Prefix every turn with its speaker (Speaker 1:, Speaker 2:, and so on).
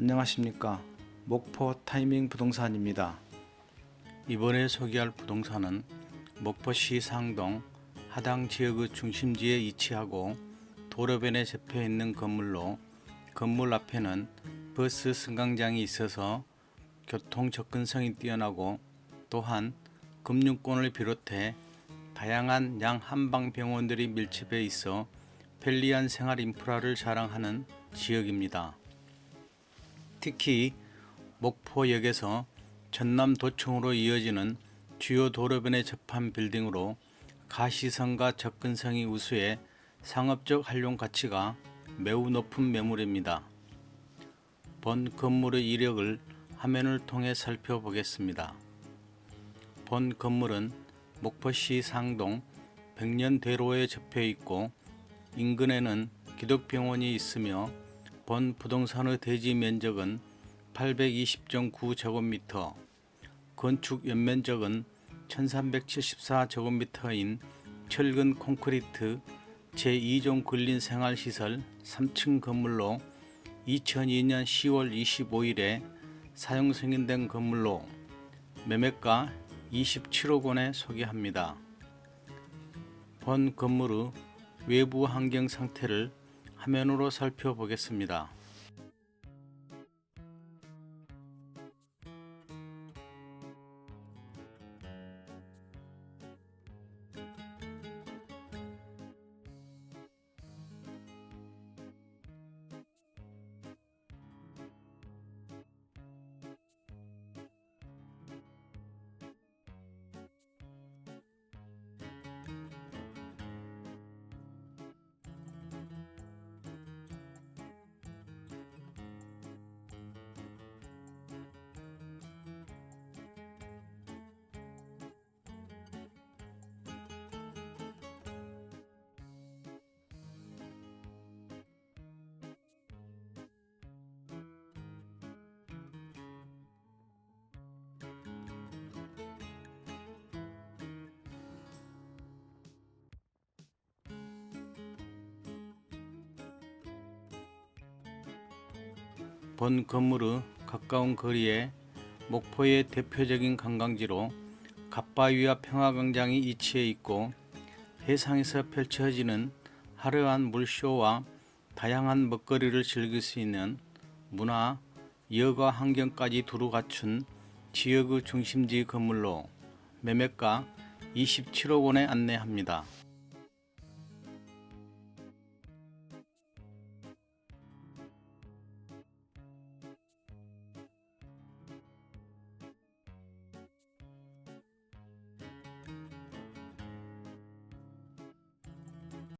Speaker 1: 안녕하십니까 목포 타이밍 부동산입니다. 이번에 소개할 부동산은 목포시 상동 하당 지역의 중심지에 위치하고 도로변에 접해 있는 건물로 건물 앞에는 버스 승강장이 있어서 교통 접근성이 뛰어나고 또한 금융권을 비롯해 다양한 양 한방 병원들이 밀집해 있어 편리한 생활 인프라를 자랑하는 지역입니다. 특히 목포역에서 전남 도청으로 이어지는 주요 도로변에 접한 빌딩으로 가시성과 접근성이 우수해 상업적 활용 가치가 매우 높은 매물입니다. 본 건물의 이력을 화면을 통해 살펴보겠습니다. 본 건물은 목포시 상동 백년대로에 접해 있고 인근에는 기독병원이 있으며 본 부동산의 대지 면적은 820.9제곱미터, 건축 연면적은 1374제곱미터인 철근 콘크리트 제2종 근린 생활시설 3층 건물로 2002년 10월 25일에 사용 승인된 건물로 매매가 27억 원에 소개합니다. 본 건물의 외부 환경 상태를 화면으로 살펴보겠습니다. 본 건물의 가까운 거리에 목포의 대표적인 관광지로 갓바위와 평화광장이 위치해 있고 해상에서 펼쳐지는 화려한 물쇼와 다양한 먹거리를 즐길 수 있는 문화, 여가 환경까지 두루 갖춘 지역의 중심지 건물로 매매가 27억 원에 안내합니다.